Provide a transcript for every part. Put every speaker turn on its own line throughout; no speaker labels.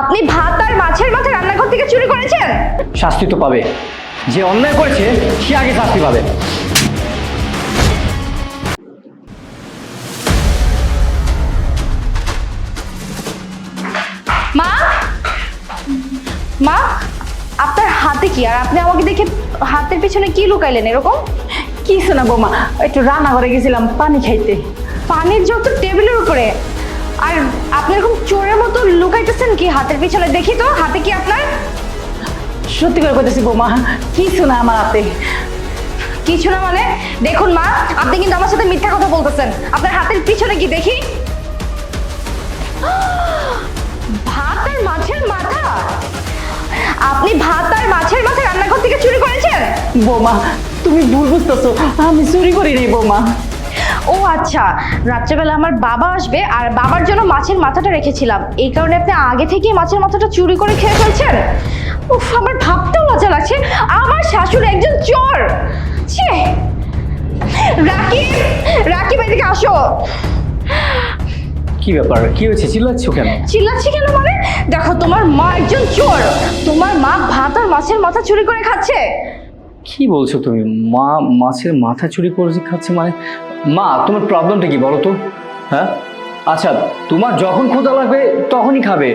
আপনি ভাত আর মাছের মাথা রান্নাঘর থেকে চুরি করেছেন?
শাস্তি তো পাবে। যে অন্যায় করেছে সে আগে শাস্তি পাবে।
মা? মা আপনার হাতে কি? আর আপনি আমাকে দেখে হাতের পিছনে কি লুকাইলেন এরকম?
কিছু না বৌমা একটু রান্না করে গেছিলাম পানি খাইতে।
পানির জগ তো টেবিলের উপরে। আর আপনি এরকম চোরের মতো লুকাইতেছেন কি হাতের পিছনে দেখি তো? হাতে কি আপনার?
সত্যি করে বলতেছি বৌমা, কিছু না আমার হাতে।
কিছু না মানে? দেখুন মা, আপনি কিন্তু আমার সাথে মিথ্যা কথা বলতেছেন। আপনার হাতের পিছনে কি দেখি? ভাত আর মাছের মাথা? আপনি ভাত আর মাছের মাথা রান্নাঘর থেকে চুরি করেছেন?
বৌমা, তুমি ভুল বুঝতেছো। আমি চুরি করি নাই বৌমা।
ও আচ্ছা রাত্রেবেলা আমার বাবা আসবে আর বাবার জন্য মাছের মাথাটা রেখেছিলাম। এই কারণে আপনি আগে থেকেই মাছের মাথাটা চুরি করে খেয়ে ফেলছেন? উফ আমার ভাবতেও লজ্জা লাগছে। আমার শাশুড়ি একজন চোর। ছি! রাকিব রাকিব এদিকে আসো।
কি ব্যাপার? কি হয়েছে? চিল্লাচ্ছ কেন?
চিল্লাচ্ছি কেন মানে? দেখো তোমার মা একজন চোর। তোমার মা ভাত আর মাছের মাথা চুরি করে খাচ্ছে।
কি বলছো তুমি? মা মাছের মাথা চুরি করে খাচ্ছে মানে মা তোমার প্রবলেমটা কি বলো তো? হ্যাঁ? আচ্ছা তোমার যখন ক্ষুধা লাগবে তখনই খাবে।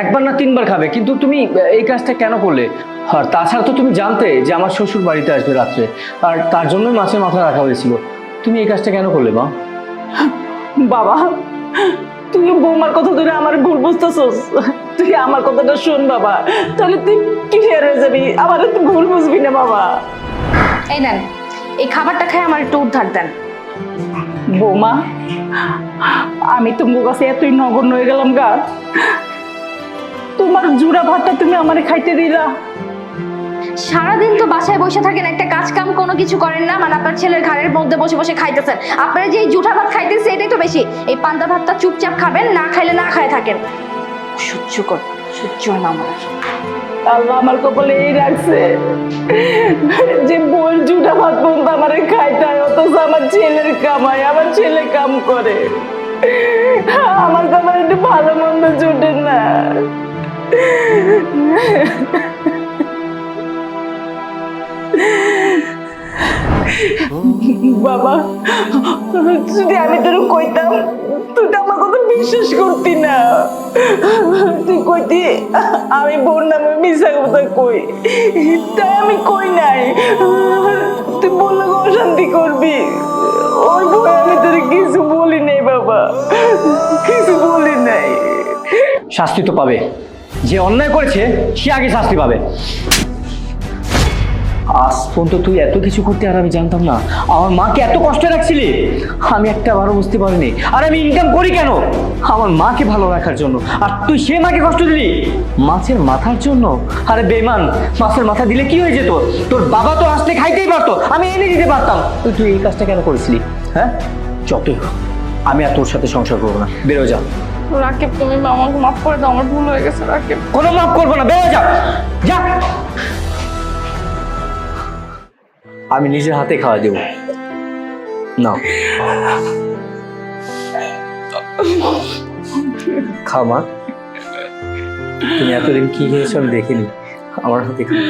একবার না তিনবার খাবে কিন্তু তুমি এই কাজটা কেন করলে? আর তাছাড়া তো তুমি জানতে যে আমার শ্বশুর বাড়িতে আসবে রাত্রে। আর তার জন্যই মাছের মাথা রাখা হয়েছিল। তুমি এই কাজটা কেন করলে মা?
বাবা তুই বৌমার কথা ধরে আমার ভুল বুঝতেছস। তুই আমার কথাটা শোন বাবা। তাহলে তুই ক্লিয়ার হয়ে যাবি? আমার তুই ভুল বুঝবি না বাবা।
এই নেন এই খাবারটা খেয়ে আমার একটু উদ্ধার দেন।
বৌমা আমি তো কাছে এতই নগণ্য হয়ে গেলাম গা। তোমার জুড়া ভাতটা তুমি আমারে খাইতে দিলা।
সারাদিন তো বাসায় বসে থাকেন একটা কাজ কাম কোনো কিছু করেন না মানে আপনার ছেলের ঘাড়ের মধ্যে বসে বসে খাইতেছেন। আপনারা যে জুঠা ভাত খাইতেছে এটাই তো বেশি। এই পান্তা ভাতটা চুপচাপ খাবেন না খাইলে না খায় থাকেন। সহ্য কর সহ্য হয় না আমার।
আল্লাহ আমার কপালে এই রাখছে যে বল জুটা ভাত পর্যন্ত আমার খাইতে অথচ আমার ছেলের কামাই আমার ছেলে কাম করে। আমার কপালে একটু ভালো মন্দ জুটে না। বাবা, যদি আমি তোর কইতাম, তুই তো আমার কথা বিশ্বাস করতি না। তুই কইতি, আমি বোন নামে মিশা কথা কই। তাই আমি কই নাই। তুই অশান্তি করবি? ওই ভয়ে আমি তোর কিছু বলি নাই, বাবা। কিছু বলি নাই।
শাস্তি তো পাবে। যে অন্যায় করেছে, সে আগে শাস্তি পাবে। আজ পর্যন্ত তুই এত কিছু করতে আর আমি জানতাম না। আমার মাকে এত কষ্ট রাখছিলি। আমি একটা বারো বুঝতে পারিনি। আর আমি ইনকাম করি কেন? আমার মাকে ভালো রাখার জন্য। আর তুই সে মাকে কষ্ট দিলি? মাছের মাথার জন্য? আরে বেমান মাছের মাথা দিলে কি হয়ে যেত? তোর বাবা তো আসতে খাইতেই পারতো। আমি এনে দিতে পারতাম। তুই তুই এই কাজটা কেন করেছিলি? হ্যাঁ? যতই হোক আমি আর তোর সাথে সংসার করব না। বেরো যা।
রাকিব তুমি আমাকে মাফ করে দাও আমার ভুল হয়ে গেছে রাকিব।
কোনো মাফ করব না। বেরো যা। যা। আমি নিজের হাতে খাওয়া দেব। না খাও, মা। তুমি এতদিন কি খেয়েছো আমি দেখিনি। আমার হাতে খাও।